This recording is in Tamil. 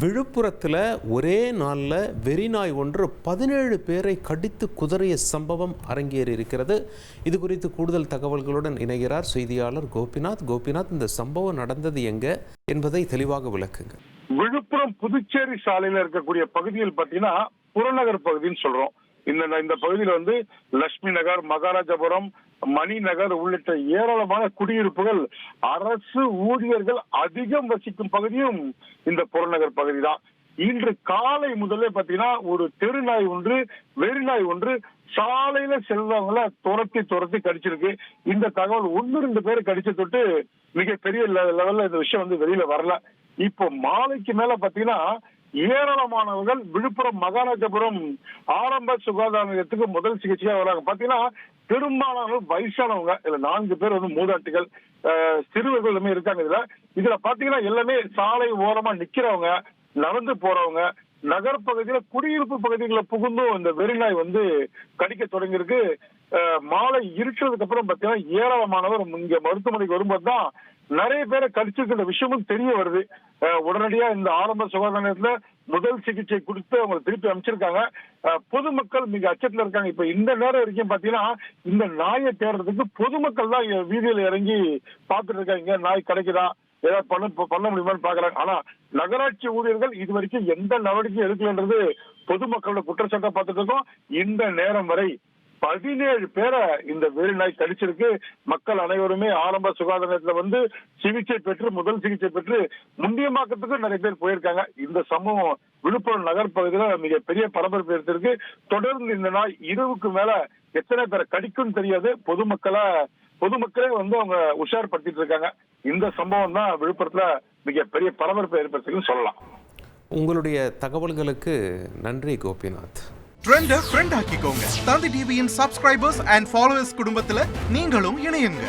விழுப்புரத்தில் ஒரே நாளில் வெறிநாய் ஒன்று பதினேழு பேரை கடித்து குதறிய சம்பவம் அரங்கேறி இருக்கிறது. இது குறித்து கூடுதல் தகவல்களுடன் இணைகிறார் செய்தியாளர் கோபிநாத். கோபிநாத் இந்த சம்பவம் நடந்தது எங்க என்பதை தெளிவாக விளக்குங்க விழுப்புரம் புதுச்சேரி சாலையில இருக்கக்கூடிய பகுதியில் பாத்தீங்கன்னா புறநகர் பகுதின்னு சொல்றோம். இந்த இந்த பகுதியில் வந்து லட்சுமி நகர் மகாராஜபுரம் மணி நகர் உள்ளிட்ட ஏராளமான குடியிருப்புகள் அரசு ஊழியர்கள் அதிகம் வசிக்கும் பகுதியும் இந்த புறநகர் பகுதி தான் இன்று காலை முதல்ல பாத்தீங்கன்னா ஒரு தெருநாய் ஒன்று வெறிநாய் ஒன்று சாலையில செல்றவங்கள துரத்தி துரத்தி கடிச்சிருக்கு. இந்த தகவல் ஒன்னு ரெண்டு பேர் கடிச்சு தொட்டு மிகப்பெரிய லெவல்ல இந்த விஷயம் வந்து வெளியில வரல. இப்போ மாலைக்கு மேல பாத்தீங்கன்னா ஏராளமானவர்கள் விழுப்புரம் மகாராஜபுரம் ஆரம்ப சுகாதார நிலையத்துக்கு முதல் சிகிச்சையா வராங்க பாத்தீங்கன்னா பெரும்பாலானவர் வயசானவங்க இதுல நான்கு பேர் வந்து மூதாட்டிகள் சிறுவர்கள் எல்லாமே இருக்காங்க இதுல. இதுல பாத்தீங்கன்னா எல்லாமே சாலை ஓரமா நிக்கிறவங்க நடந்து போறவங்க நகர்ப்பகுதியில குடியிருப்பு பகுதிகளில் புகுந்தும் இந்த வெறிநாய் வந்து கடிக்க தொடங்கியிருக்கு. மாலை இருட்டதுக்கு அப்புறம் பாத்தீங்கன்னா ஏராளமானவர் இங்க மருத்துவமனைக்கு வரும்போது தான் நிறைய பேரை கடிச்சிருக்கிற விஷயமும் தெரிய வருது. உடனடியா இந்த ஆரம்ப சுகாதார நிலையத்துல முதல் சிகிச்சை கொடுத்து அவங்க திருப்பி அமைச்சிருக்காங்க பொதுமக்கள் மிக அச்சத்துல இருக்காங்க. இப்ப இந்த நேரம் வரைக்கும் பாத்தீங்கன்னா இந்த நாயை தேடுறதுக்கு பொதுமக்கள் தான் வீதியில இறங்கி பார்த்துட்டு இருக்காங்க. நாய் கிடைக்குதா? ஏதாவது பண்ண பண்ண முடியுமான்னு பாக்குறாங்க ஆனா நகராட்சி ஊழியர்கள் இது வரைக்கும் எந்த நடவடிக்கையும் எடுக்கலன்றது பொதுமக்களோட குற்றச்சாட்டை பார்த்துட்டு இருக்கோம். இந்த நேரம் வரை பதினேழு பேரை இந்த வெறிநாய் கடிச்சிருக்கு. மக்கள் அனைவருமே ஆரம்ப சுகாதார நிலையத்துல வந்து சிகிச்சை பெற்று முதல் சிகிச்சை பெற்று முண்டியமாக்கத்துக்கு நிறைய பேர் போயிருக்காங்க. இந்த சம்பவம் விழுப்புரம் நகர் மிகப்பெரிய பரபரப்பு எடுத்திருக்கு தொடர்ந்து இந்த நாய் இரவுக்கு மேல எத்தனை பேரை கடிக்கும் தெரியாது. பொதுமக்களை பொதுமக்களே வந்து அவங்க உஷார்படுத்திட்டு இருக்காங்க. இந்த சம்பவம் தான் விழுப்புரத்துல மிகப்பெரிய பரபரப்பை ஏற்படுத்திருக்குன்னு சொல்லலாம். உங்களுடைய தகவல்களுக்கு நன்றி கோபிநாத். ட்ரெண்ட ஃப்ரெண்ட் ஆக்கிக்கோங்க. தந்தி டிவியின் சப்ஸ்கிரைபர்ஸ் அண்ட் ஃபாலோவர்ஸ் குடும்பத்துல நீங்களும் இணையுங்க.